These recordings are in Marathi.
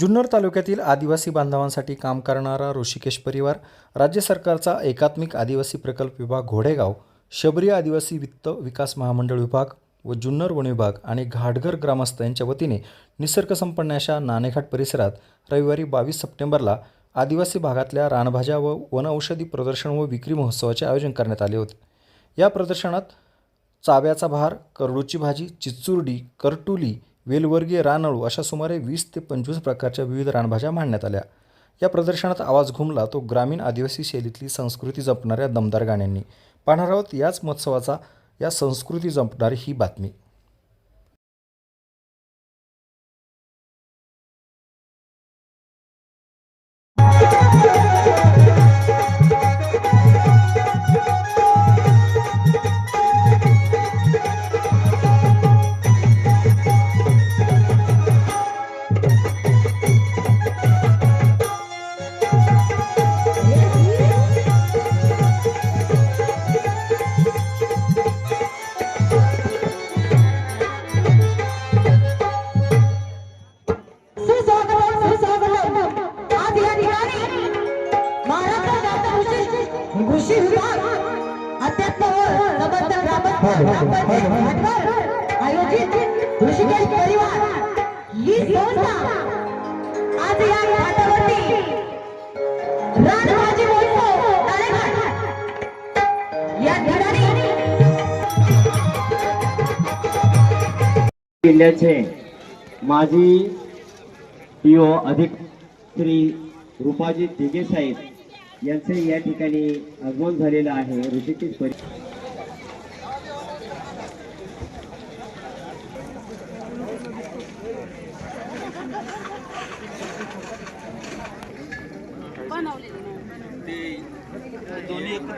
जुन्नर तालुक्यातील आदिवासी बांधवांसाठी काम करणारा ऋषिकेश परिवार राज्य सरकारचा एकात्मिक आदिवासी प्रकल्प विभाग घोडेगाव शबरी आदिवासी वित्त विकास महामंडळ विभाग व जुन्नर वन विभाग आणि घाटघर ग्रामस्थ यांच्या वतीने निसर्गसंपन्न अशा नाणेघाट परिसरात रविवारी बावीस सप्टेंबरला आदिवासी भागातल्या रानभाज्या व वनऔषधी प्रदर्शन व विक्री महोत्सवाचे आयोजन करण्यात आले होते. या प्रदर्शनात चाव्याचा भार करडूची भाजी चिचुरडी करटुली वेलवर्गीय रानअळू अशा सुमारे वीस ते पंचवीस प्रकारच्या विविध रानभाज्या मांडण्यात आल्या. या प्रदर्शनात आवाज घुमला तो ग्रामीण आदिवासी शैलीतली संस्कृती जपणाऱ्या दमदार गाण्यांनी. पाहणार आहोत याच महोत्सवाचा या संस्कृती जपणारी ही बातमी. आयोजित ऋषिकेश परिवार ही संस्था आज या घाटावरती रानभाजी महोत्सव या ठिकाणी जिल्ह्याचे माजी पीओ अधिक श्री रुपाजी दिगे साहेब यांचे या ठिकाणी आगमन झालेलं आहे. ऋषिकेश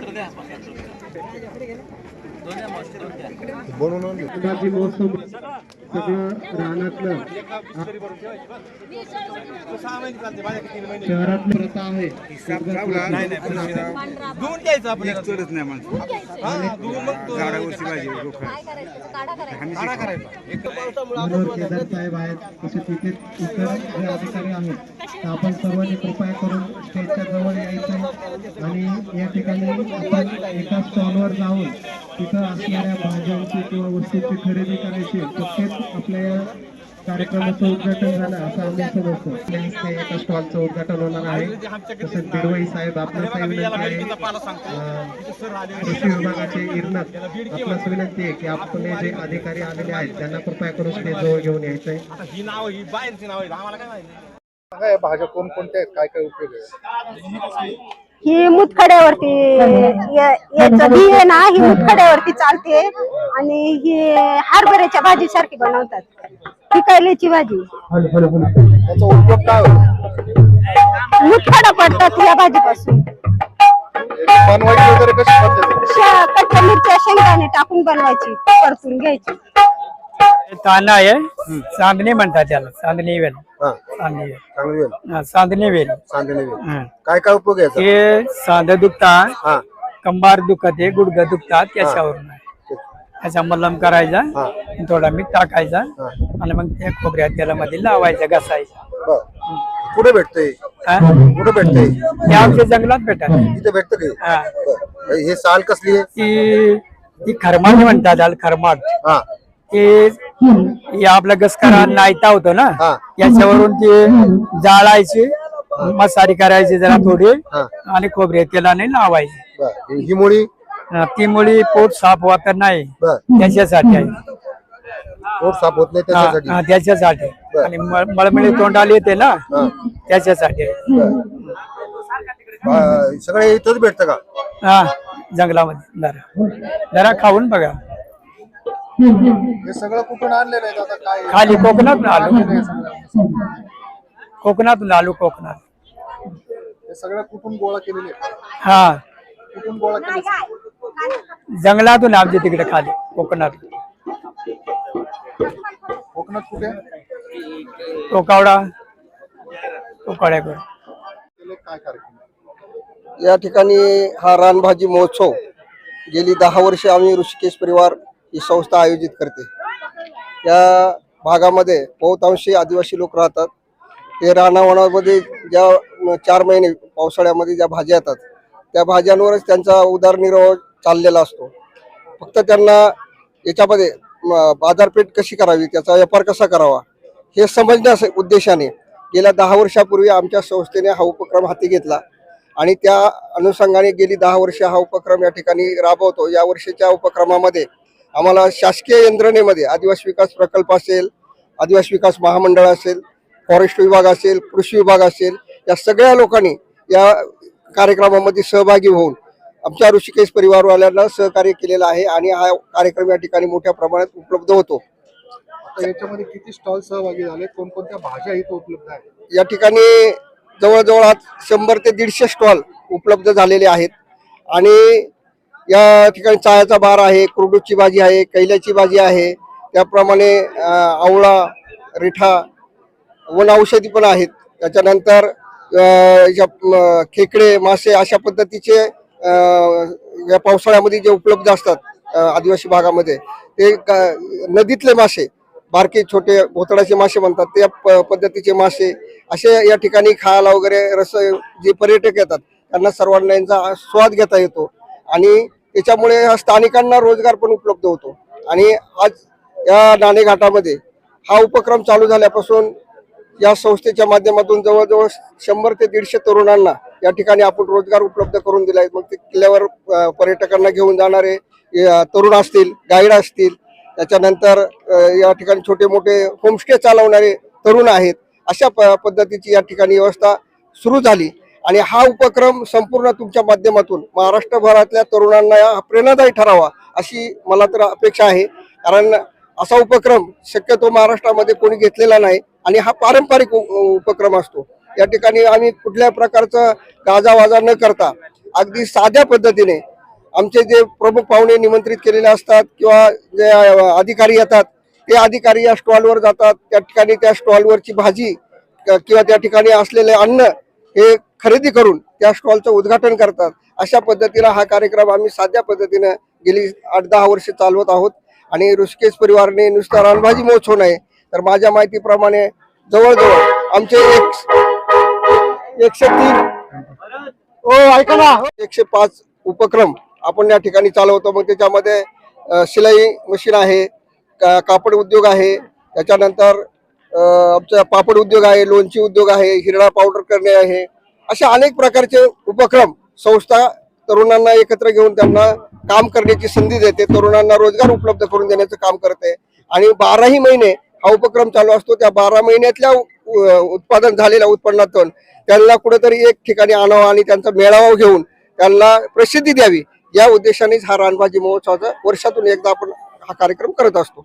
परि गणपती बनवून सगळं रानातलं शहरातलं प्रथा आहे. धुवून घ्यायचं आपल्याला चढत नाही माणसं. झाडावरची भाजी काढा करायचा मनोहर केदार साहेब आहेत. तसेच इथे इतर जे अधिकारी आहेत तर आपण सर्वांनी कृपया करून स्टेजच्या जवळ यायचं. आणि या ठिकाणी आपण एका स्टॉलवर जाऊन तिथं असणाऱ्या भाज्यांची किंवा वस्तूंची खरेदी करायची. तसेच आपल्या या कार्यक्रमाचं उद्घाटन झालं असं आम्ही समजतो. आपल्या हस्ते एका स्टॉलचं उद्घाटन होणार आहे. तसेच बिरवाई साहेब आपलं विनंती आहे. कृषी विभागाचे इर्नक आपणास विनंती आहे की आपले जे अधिकारी आलेले आहेत त्यांना कृपया करून स्टेज जवळ घेऊन यायचं आहे आता ही नाव ही बाहेरची नाव आहेत. आम्हाला काय माहिती? काय भाज्या कोणकोणत्या आहेत? काय काय उपयोग आहे ही मुतखड्यावरती य- याचं बी आहे ना ही मुतखड्यावरती चालते आणि ही हरभऱ्याच्या भाजी सारखी बनवतात. ही भाजी? त्याचा उपयोग काय होतो मुतखडा पडतात या भाजीपासून. याची बनवायची वगैरे कशी पद्धत श- कच्च्या मिरच्या शेंगदाणे टाकून बनवायची परतून घ्यायची. ताना आहे. चांदणी म्हणतात त्याला. चांदणी वेल. हा. चांदणी वेल. चांगली वेल. हा, चांदणी वेल. चांदणी वेल. हं. काय काय उपयोग आहे याचा? हे सांध दुखतात हा. कंबार दुखते गुडघं दुखतात त्याच्यावरून आहे. त्याचा मलम करायचा हा. थोडा मीठ टाकायचा हा. आणि मग त्या खोबऱ्या तेलामध्ये लावायचा घासायचा. बर. कुठे भेटतंय? हा? कुठे भेटतंय? आमच्या जंगलात भेटत इथे भेटतं की? हा. बर. हे साल कसली आहे? ती ती खरमाट म्हणतात त्याला खरमाट. हा. ते हे आपला गसकारा नायता होतो ना हा. याच्यावरून ते जाळायची मसारी करायची जरा थोडी हा. आणि खोबरे तेलाने लावायची. बर. ही मुळी? अं, ती मुळी पोट साफ होत नाही. बर. त्याच्यासाठी आहे. पोट साफ होत नाही हा, त्याच्यासाठी. हा, त्याच्यासाठी. बर. आणि मळ- मळमळी तोंडाला येते ना हा. त्याच्यासाठी आहे. बा- सगळे इथंच भेटतं का? हा जंगलामध्ये. जरा खाऊन बघा. हे सगळं कुठून आणलेलं आहे? आता काय खाली कोकणातून आलो. कोकणातून आलो कोकणात. हे सगळं कुठून गोळा केलेले आहे? हा. कुठून गोळा केले जंगलातून आमच्या तिकडे खाली कोकणात. कोकणात कुठे? कोकावडा. कोकाड्याकडे केले काय कार्यक्रम? या ठिकाणी हा रानभाजी महोत्सव. गेली दहा वर्षे आम्ही ऋषिकेश परिवार ही संस्था आयोजित करते. या भागामध्ये बहुतांशी आदिवासी लोक राहतात. ते रानावनामध्ये ज्या चार महिने पावसाळ्यामध्ये ज्या भाज्या येतात त्या भाज्यांवरच त्यांचा उदरनिर्वाह चाललेला असतो. फक्त त्यांना याच्यामध्ये बाजारपेठ कशी करावी त्याचा व्यापार कसा करावा हे समजण्यास उद्देशाने गेल्या दहा वर्षापूर्वी आमच्या संस्थेने हा उपक्रम हाती घेतला आणि त्या अनुषंगाने गेली दहा वर्ष हा उपक्रम या ठिकाणी राबवतो. या वर्षीच्या उपक्रमामध्ये आम्हाला शासकीय यंत्रणेमध्ये आदिवासी विकास प्रकल्प असेल आदिवासी विकास महामंडळ असेल फॉरेस्ट विभाग असेल कृषी विभाग असेल या सगळ्या लोकांनी या कार्यक्रमामध्ये सहभागी होऊन आमच्या ऋषिकेश परिवारवाल्यांना सहकार्य केलेलं आहे आणि हा कार्यक्रम या ठिकाणी मोठ्या प्रमाणात उपलब्ध होतो. आता याच्यामध्ये किती स्टॉल सहभागी झाले? कोणकोणत्या भाज्या इथं उपलब्ध आहेत? या ठिकाणी जवळजवळ आज शंभर ते दीडशे स्टॉल उपलब्ध झालेले आहेत. आणि या ठिकाणी चायाचा बार आहे कुरडूची भाजी आहे कैल्याची भाजी आहे त्याप्रमाणे आवळा रिठा वन औषधी पण आहेत. त्याच्यानंतर खेकडे मासे अशा पद्धतीचे या पावसाळ्यामध्ये जे उपलब्ध असतात आदिवासी भागामध्ये ते नदीतले मासे बारके छोटे भोतडाचे मासे म्हणतात त्या प- पद्धतीचे मासे असे या ठिकाणी खायला वगैरे रस जे पर्यटक येतात त्यांना सर्वांना यांचा स्वाद घेता येतो. आणि त्याच्यामुळे ह्या स्थानिकांना रोजगार पण उपलब्ध होतो. आणि आज या नाणेघाटामध्ये हा उपक्रम चालू झाल्यापासून या संस्थेच्या माध्यमातून जवळजवळ शंभर ते दीडशे तरुणांना या ठिकाणी आपण रोजगार उपलब्ध करून दिला आहे. मग ते किल्ल्यावर पर्यटकांना घेऊन जाणारे तरुण असतील गाईड असतील त्याच्यानंतर या ठिकाणी छोटे मोठे होमस्टे चालवणारे तरुण आहेत. अशा प पद्धतीची या ठिकाणी व्यवस्था सुरू झाली. आणि हा उपक्रम संपूर्ण तुमच्या माध्यमातून महाराष्ट्रभरातल्या तरुणांना हा प्रेरणादायी ठरावा अशी मला तर अपेक्षा आहे. कारण असा उपक्रम शक्यतो महाराष्ट्रामध्ये कोणी घेतलेला नाही आणि हा पारंपरिक उपक्रम असतो. या ठिकाणी आम्ही कुठल्या प्रकारचा गाजावाजा न करता अगदी साध्या पद्धतीने आमचे जे प्रमुख पाहुणे निमंत्रित केलेले असतात किंवा जे अधिकारी येतात ते अधिकारी या स्टॉलवर जातात. त्या ठिकाणी त्या स्टॉलवरची भाजी किंवा त्या ठिकाणी असलेले अन्न हे खरेदी करून त्या स्टॉलचं उद्घाटन करतात. अशा पद्धतीनं हा कार्यक्रम आम्ही साध्या पद्धतीनं गेली आठ दहा वर्ष चालवत आहोत. आणि ऋषिकेश परिवारने नुसता रानभाजी महोत्सव नाही तर माझ्या माहितीप्रमाणे जवळजवळ आमचे एक एकशे तीन ओ ऐका ना. एकशे पाच उपक्रम आपण या ठिकाणी चालवतो. मग त्याच्यामध्ये शिलाई मशीन आहे का कापड उद्योग आहे. त्याच्यानंतर आमचा पापड उद्योग आहे लोणची उद्योग आहे हिरडा पावडर करणे आहे. अशा अनेक प्रकारचे उपक्रम संस्था तरुणांना एकत्र घेऊन त्यांना काम करण्याची संधी देते. तरुणांना रोजगार उपलब्ध करून देण्याचं काम करते. आणि बाराही महिने हा उपक्रम चालू असतो. त्या बारा महिन्यातल्या उत्पादन झालेल्या उत्पन्नातून त्यांना कुठेतरी एक ठिकाणी आणावा आणि त्यांचा मेळावा घेऊन त्यांना प्रसिद्धी द्यावी. या उद्देशानेच हा रानभाजी महोत्सवाचा वर्षातून एकदा आपण हा कार्यक्रम करत असतो.